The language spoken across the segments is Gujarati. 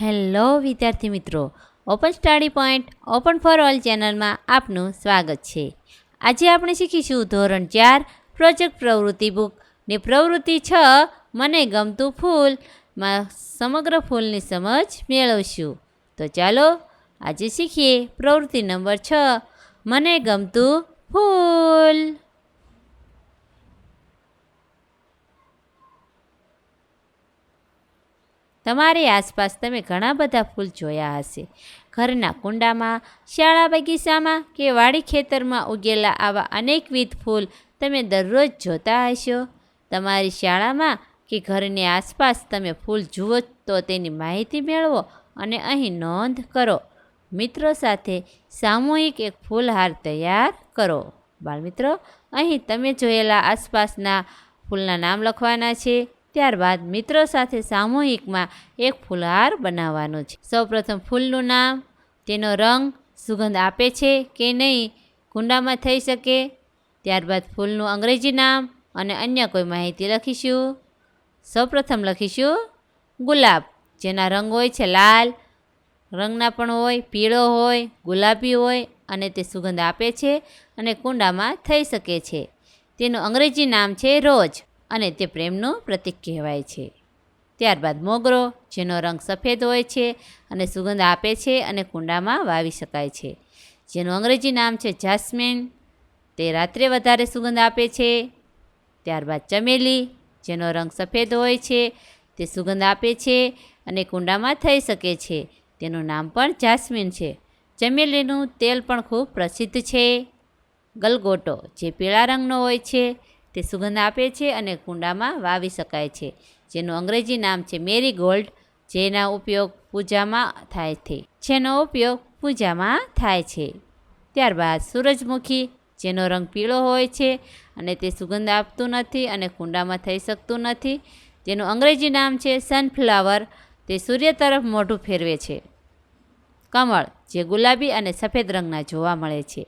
હેલો વિદ્યાર્થી મિત્રો open study point open for all ચેનલમાં આપનું સ્વાગત છે. આજે આપણે શીખીશું ધોરણ ચાર પ્રોજેક્ટ પ્રવૃત્તિ બુક ને પ્રવૃત્તિ છ, મને ગમતું ફૂલમાં સમગ્ર ફૂલની સમજ મેળવશું. તો ચાલો, આજે શીખીએ પ્રવૃત્તિ નંબર છ, મને ગમતું ફૂલ. તમારી આસપાસ તમે ઘણા બધા ફૂલ જોયા હશે. ઘરના કુંડામાં, શાળા બગીચામાં કે વાડી ખેતરમાં ઉગેલા આવા અનેકવિધ ફૂલ તમે દરરોજ જોતા હશો. તમારી શાળામાં કે ઘરની આસપાસ તમે ફૂલ જુઓ તો તેની માહિતી મેળવો અને અહીં નોંધ કરો. મિત્રો સાથે સામૂહિક એક ફૂલહાર તૈયાર કરો. બાળમિત્રો, અહીં તમે જોયેલા આસપાસના ફૂલના નામ લખવાના છે. ત્યારબાદ મિત્રો સાથે સામૂહિકમાં એક ફૂલહાર બનાવવાનો છે. સૌપ્રથમ ફૂલનું નામ, તેનો રંગ સુગંધ આપે છે કે નહીં કુંડામાં થઈ શકે? ત્યારબાદ ફૂલનું અંગ્રેજી નામ અને અન્ય કોઈ માહિતી લખીશું. સૌપ્રથમ લખીશું ગુલાબ, જેના રંગ હોય છે લાલ. રંગના પણ હોય, પીળો હોય, ગુલાબી હોય અને તે સુગંધ આપે છે અને કુંડામાં થઈ શકે છે. તેનું અંગ્રેજી નામ છે રોજ. અને તે પ્રેમનું પ્રતીક કહેવાય છે. ત્યારબાદ મોગરો, જેનો રંગ સફેદ હોય છે અને સુગંધ આપે છે અને કુંડામાં વાવી શકાય છે. જેનું અંગ્રેજી નામ છે જાસ્મિન, તે રાત્રે વધારે સુગંધ આપે છે. ત્યારબાદ ચમેલી, જેનો રંગ સફેદ હોય છે, તે સુગંધ આપે છે અને કુંડામાં થઈ શકે છે. તેનું નામ પણ જાસ્મિન છે. ચમેલીનું તેલ પણ ખૂબ પ્રસિદ્ધ છે. ગલગોટો, જે પીળા રંગનો હોય છે તે સુગંધ આપે છે અને કુંડામાં વાવી શકાય છે, જેનું અંગ્રેજી નામ છે મેરી ગોલ્ડ જેના ઉપયોગ પૂજામાં થાય છે. જેનો ઉપયોગ પૂજામાં થાય છે. ત્યારબાદ સૂરજમુખી, જેનો રંગ પીળો હોય છે અને તે સુગંધ આપતું નથી અને કુંડામાં થઈ શકતું નથી, જેનું અંગ્રેજી નામ છે સનફ્લાવર, તે સૂર્ય તરફ મોઢું ફેરવે છે. કમળ, જે ગુલાબી અને સફેદ રંગના જોવા મળે છે,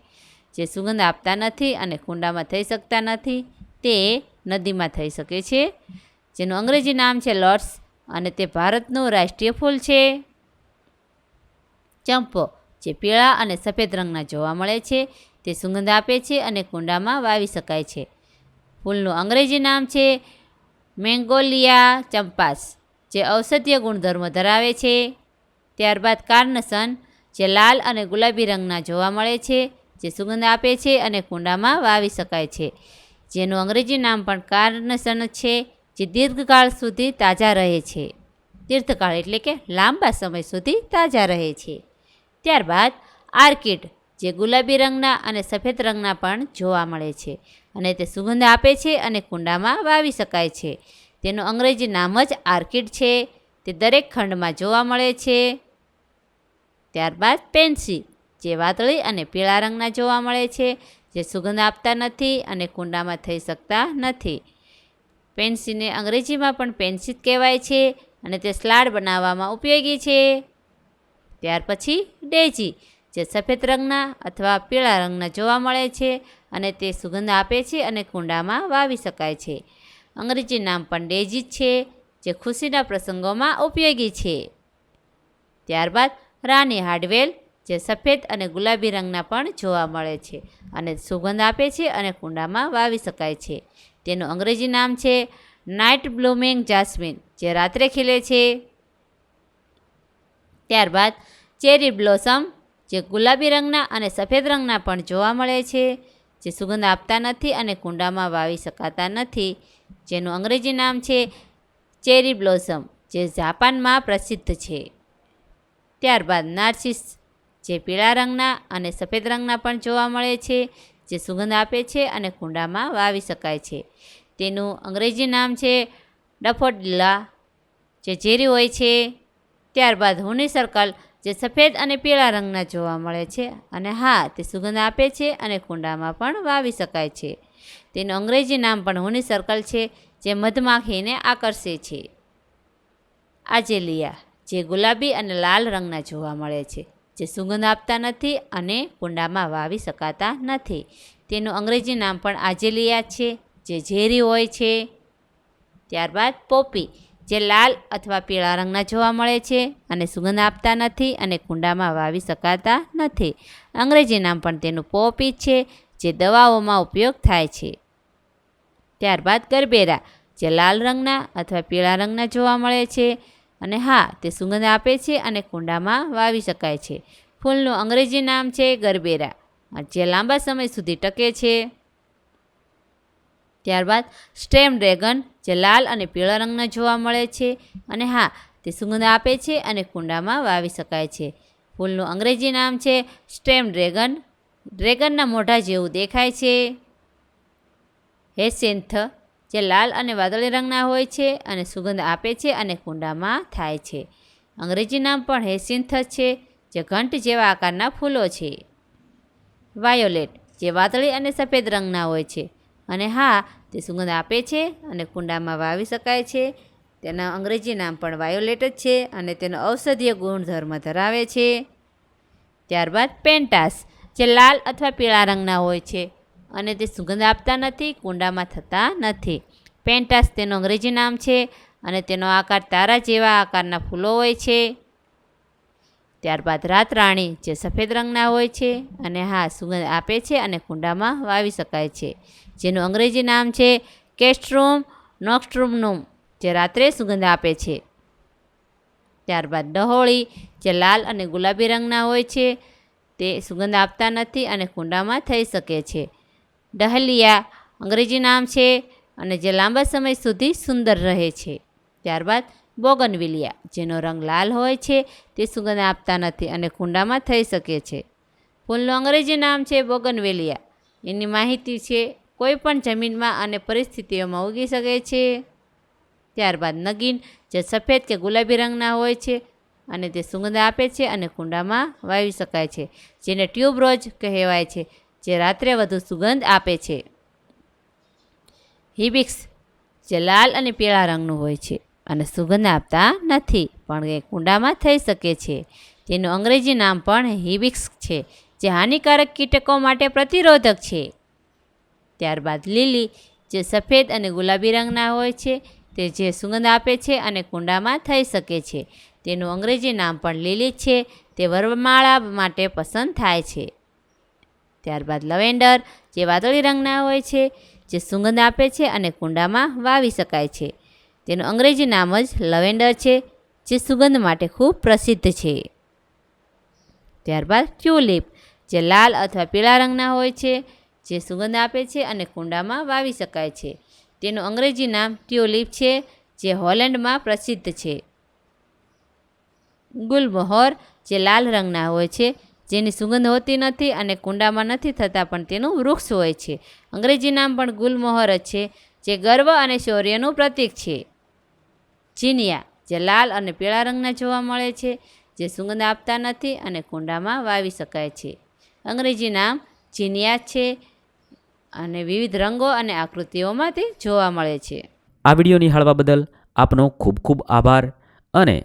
જે સુગંધ આપતા નથી અને કુંડામાં થઈ શકતા નથી તે નદીમાં થઈ શકે છે. જેનું અંગ્રેજી નામ છે લોટ્સ અને તે ભારતનું રાષ્ટ્રીય ફૂલ છે. ચંપો, જે પીળા અને સફેદ રંગના જોવા મળે છે, તે સુગંધ આપે છે અને કુંડામાં વાવી શકાય છે. ફૂલનું અંગ્રેજી નામ છે મેંગોલિયા ચંપાસ, જે ઔષધીય ગુણધર્મો ધરાવે છે. ત્યારબાદ કાર્નસન, જે લાલ અને ગુલાબી રંગના જોવા મળે છે, જે સુગંધ આપે છે અને કુંડામાં વાવી શકાય છે. જેનું અંગ્રેજી નામ પણ કાર્નસન છે, જે દીર્ઘકાળ સુધી તાજા રહે છે. દીર્ઘકાળ એટલે કે લાંબા સમય સુધી તાજા રહે છે. ત્યારબાદ આર્કિડ, જે ગુલાબી રંગના અને સફેદ રંગના પણ જોવા મળે છે અને તે સુગંધ આપે છે અને કુંડામાં વાવી શકાય છે. તેનું અંગ્રેજી નામ જ આર્કિડ છે. તે દરેક ખંડમાં જોવા મળે છે. ત્યારબાદ પેન્સી જે વાદળી અને પીળા રંગના જોવા મળે છે. જે સુગંધ આપતા નથી અને કુંડામાં થઈ શકતા નથી. પેન્સીને અંગ્રેજીમાં પણ પેન્સિલ કહેવાય છે અને તે સ્લાડ બનાવવામાં ઉપયોગી છે. ત્યાર પછી ડેજી, જે સફેદ રંગના અથવા પીળા રંગના જોવા મળે છે અને તે સુગંધ આપે છે અને કુંડામાં વાવી શકાય છે. અંગ્રેજી નામ પણ ડેજી છે, જે ખુશીના પ્રસંગોમાં ઉપયોગી છે. ત્યારબાદ રાની હાર્ડવેલ જે સફેદ અને ગુલાબી રંગના પણ જોવા મળે છે અને સુગંધ આપે છે અને કુંડામાં વાવી શકાય છે. તેનું અંગ્રેજી નામ છે નાઇટ બ્લૂમિંગ જાસ્મિન જે રાત્રે ખીલે છે. ત્યારબાદ ચેરી બ્લોસમ જે ગુલાબી રંગના અને સફેદ રંગના પણ જોવા મળે છે, જે સુગંધ આપતા નથી અને કુંડામાં વાવી શકાતા નથી. જેનું અંગ્રેજી નામ છે ચેરી બ્લોસમ જે જાપાનમાં પ્રસિદ્ધ છે. ત્યારબાદ નાર્સિસ જે પીળા રંગના અને સફેદ રંગના પણ જોવા મળે છે, જે સુગંધ આપે છે અને કુંડામાં વાવી શકાય છે. તેનું અંગ્રેજી નામ છે ડફોડિલા, જે ઝેરી હોય છે. ત્યારબાદ હુની સર્કલ, જે સફેદ અને પીળા રંગના જોવા મળે છે અને હા, તે સુગંધ આપે છે અને કુંડામાં પણ વાવી શકાય છે. તેનું અંગ્રેજી નામ પણ હુની સર્કલ છે, જે મધમાખીને આકર્ષે છે. આજેલિયા જે ગુલાબી અને લાલ રંગના જોવા મળે છે. જે સુગંધ આપતા નથી અને કુંડામાં વાવી શકાતા નથી. તેનું અંગ્રેજી નામ પણ આજેલિયા છે, જે ઝેરી હોય છે. ત્યારબાદ પોપી, જે લાલ અથવા પીળા રંગના જોવા મળે છે અને સુગંધ આપતા નથી અને કુંડામાં વાવી શકાતા નથી. અંગ્રેજી નામ પણ તેનું પોપી છે, જે દવાઓમાં ઉપયોગ થાય છે. ત્યારબાદ ગરબેરા, જે લાલ રંગના અથવા પીળા રંગના જોવા મળે છે. અને હા, તે સુગંધ આપે છે અને કુંડામાં વાવી શકાય છે. ફૂલનું અંગ્રેજી નામ છે ગરબેરા. જે લાંબા સમય સુધી ટકે છે. ત્યારબાદ સ્ટેમ ડ્રેગન જે લાલ અને પીળા રંગના જોવા મળે છે અને હા, તે સુગંધ આપે છે અને કુંડામાં વાવી શકાય છે. ફૂલનું અંગ્રેજી નામ છે સ્ટેમ ડ્રેગન. ડ્રેગનના મોઢા જેવું દેખાય છે. હેસિન્થ જે લાલ અને વાદળી રંગના હોય છે અને સુગંધ આપે છે અને કુંડામાં થાય છે. અંગ્રેજી નામ પણ હેસિન્થ છે, જે ઘંટ જેવા આકારના ફૂલો છે. વાયોલેટ, જે વાદળી અને સફેદ રંગના હોય છે. અને હા, તે સુગંધ આપે છે અને કુંડામાં વાવી શકાય છે. તેના અંગ્રેજી નામ પણ વાયોલેટ જ છે અને તેનો ઔષધીય ગુણધર્મ ધરાવે છે. ત્યારબાદ પેન્ટાસ, જે લાલ અથવા પીળા રંગના હોય છે. અને તે સુગંધ આપતા નથી, કુંડામાં થતા નથી. પેન્ટાસ તેનું અંગ્રેજી નામ છે અને તેનો આકાર તારા જેવા આકારના ફૂલો હોય છે. ત્યારબાદ રાતરાણી જે સફેદ રંગના હોય છે અને હા, સુગંધ આપે છે અને કુંડામાં વાવી શકાય છે. જેનું અંગ્રેજી નામ છે કેસ્ટ્રોમ નોક્સ્ટ્રોમનુમ જે રાત્રે સુગંધ આપે છે. ત્યારબાદ ડહોળી, જે લાલ અને ગુલાબી રંગના હોય છે, તે સુગંધ આપતા નથી અને કુંડામાં થઈ શકે છે. ડહલિયા અંગ્રેજી નામ છે અને જે લાંબા સમય સુધી સુંદર રહે છે. ત્યારબાદ બોગનવિલિયા, જેનો રંગ લાલ હોય છે, તે સુગંધ આપતા નથી અને કુંડામાં થઈ શકે છે. ફૂલનું અંગ્રેજી નામ છે બોગનવેલિયા. એની માહિતી છે, કોઈ પણ જમીનમાં અને પરિસ્થિતિઓમાં ઉગી શકે છે. ત્યારબાદ નગીન, જે સફેદ કે ગુલાબી રંગના હોય છે અને તે સુગંધ આપે છે અને કુંડામાં વાવી શકાય છે, જેને ટ્યુબરોજ કહેવાય છે. જે રાત્રે વધુ સુગંધ આપે છે. હિબિક્સ જે લાલ અને પીળા રંગનું હોય છે અને સુગંધ આપતા નથી, પણ એ કુંડામાં થઈ શકે છે. તેનું અંગ્રેજી નામ પણ હિબિક્સ છે, જે હાનિકારક કીટકો માટે પ્રતિરોધક છે. ત્યારબાદ લીલી જે સફેદ અને ગુલાબી રંગના હોય છે, તે જે સુગંધ આપે છે અને કુંડામાં થઈ શકે છે. તેનું અંગ્રેજી નામ પણ લીલી છે, તે વરમાળા માટે પસંદ થાય છે. ત્યારબાદ લવેન્ડર, જે વાદળી રંગના હોય છે, જે સુગંધ આપે છે અને કુંડામાં વાવી શકાય છે. તેનું અંગ્રેજી નામ જ લવેન્ડર છે, જે સુગંધ માટે ખૂબ પ્રસિદ્ધ છે. ત્યારબાદ ટ્યુલિપ, જે લાલ અથવા પીળા રંગના હોય છે, જે સુગંધ આપે છે અને કુંડામાં વાવી શકાય છે. તેનું અંગ્રેજી નામ ટ્યુલિપ છે, જે હોલેન્ડમાં પ્રસિદ્ધ છે. ગુલમહોર, જે લાલ રંગના હોય છે જેની સુગંધ હોતી નથી અને કુંડામાં નથી થતા, પણ તેનું વૃક્ષ હોય છે. અંગ્રેજી નામ પણ ગુલમોહર જ છે, જે ગર્વ અને શૌર્યનું પ્રતીક છે. ચીનિયા, જે લાલ અને પીળા રંગના જોવા મળે છે, જે સુગંધ આપતા નથી અને કુંડામાં વાવી શકાય છે. અંગ્રેજી નામ ચીનિયા છે અને વિવિધ રંગો અને આકૃતિઓમાં તે જોવા મળે છે. આ વીડિયો નિહાળવા બદલ આપનો ખૂબ ખૂબ આભાર અને